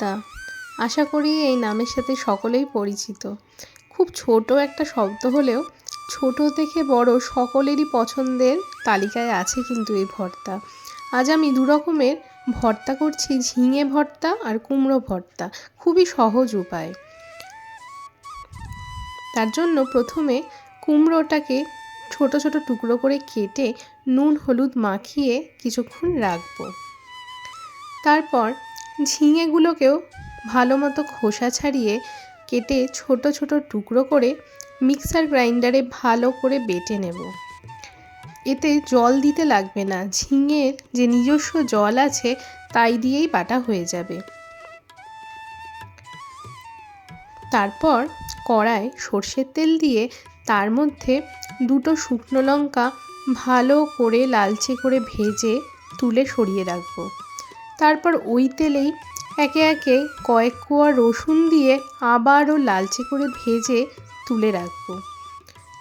ভর্তা আশা করি এই নামের সাথে সকলেই পরিচিত। খুব ছোট একটা শব্দ হলেও ছোট থেকে বড় সকলেরই পছন্দের তালিকায় আছে কিন্তু এই ভর্তা। আজ আমি দু রকমের ভর্তা করছি, ঝিঙে ভর্তা আর কুমড়ো ভর্তা। খুবই সহজ উপায়। তার জন্য প্রথমে কুমড়োটাকে ছোট ছোট টুকরো করে কেটে নুন, হলুদ মাখিয়ে কিছুক্ষণ রাখব। তারপর ঝিঙেগুলোকেও ভালো মতো খোসা ছাড়িয়ে কেটে ছোট ছোট টুকরো করে মিক্সার গ্রাইন্ডারে ভালো করে বেটে নেব। এতে জল দিতে লাগবে না। ঝিঙের যে নিজস্ব জল আছে, তাই দিয়েই বাটা হয়ে যাবে। তারপর কড়ায় সর্ষের তেল দিয়ে তার মধ্যে দুটো শুকনো লঙ্কা ভালো করে লালচে করে ভেজে তুলে সরিয়ে রাখব। তারপর ওই তেলেই একে একে কয়েক কোয়া রসুন দিয়ে আবারও লালচে করে ভেজে তুলে রাখব।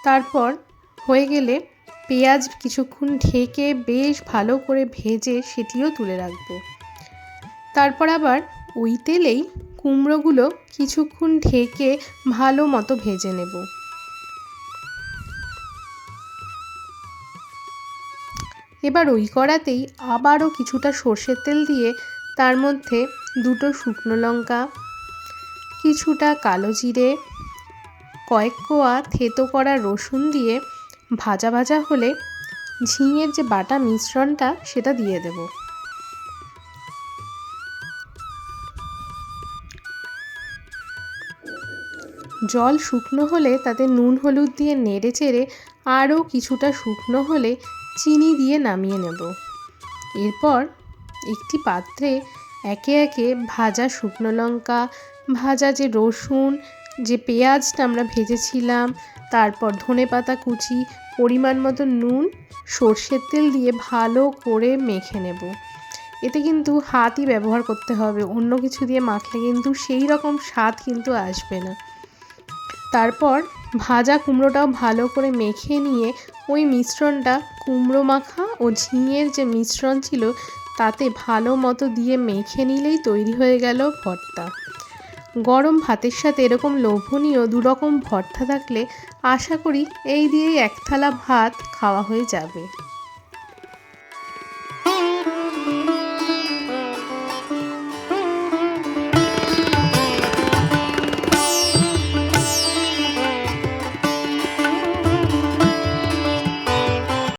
তারপর হয়ে গেলে পেঁয়াজ কিছুক্ষণ ঢেকে বেশ ভালো করে ভেজে সেটিও তুলে রাখব। তারপর আবার ওই তেলেই কুমড়োগুলো কিছুক্ষণ ঢেকে ভালো মতো ভেজে নেব। এবার ওই কড়াতেই আবারও কিছুটা সর্ষের তেল দিয়ে তার মধ্যে দুটো শুকনো লঙ্কা, কিছুটা কালো জিরে, কয়েক কোয়া থেতো করা রসুন দিয়ে ভাজা ভাজা হলে ঝিঙের যে বাটা মিশ্রণটা সেটা দিয়ে দেব। জল শুকনো হলে তাতে নুন, হলুদ দিয়ে নেড়ে চেড়ে আরও কিছুটা শুকনো হলে চিনি দিয়ে নামিয়ে নেব। এরপর একটি পাত্রে একে একে ভাজা শুকনো লঙ্কা, ভাজা যে রসুন, যে পেঁয়াজটা আমরা ভেজেছিলাম, তারপর ধনে পাতা কুচি, পরিমাণ মতো নুন, সর্ষের তেল দিয়ে ভালো করে মেখে নেব। এতে কিন্তু হাতই ব্যবহার করতে হবে, অন্য কিছু দিয়ে মাখলে কিন্তু সেই রকম স্বাদ কিন্তু আসবে না। তারপর ভাজা কুমড়োটাও ভালো করে মেখে নিয়ে ওই মিশ্রণটা কুমড়ো মাখা ও ঝিঙের যে মিশ্রণ ছিল, তাতে ভালো মতো দিয়ে মেখে নিলেই তৈরি হয়ে গেল ভর্তা। গরম ভাতের সাথে এরকম লোভনীয় দুরকম ভর্তা থাকলে আশা করি এই দিয়েই এক থালা ভাত খাওয়া হয়ে যাবে।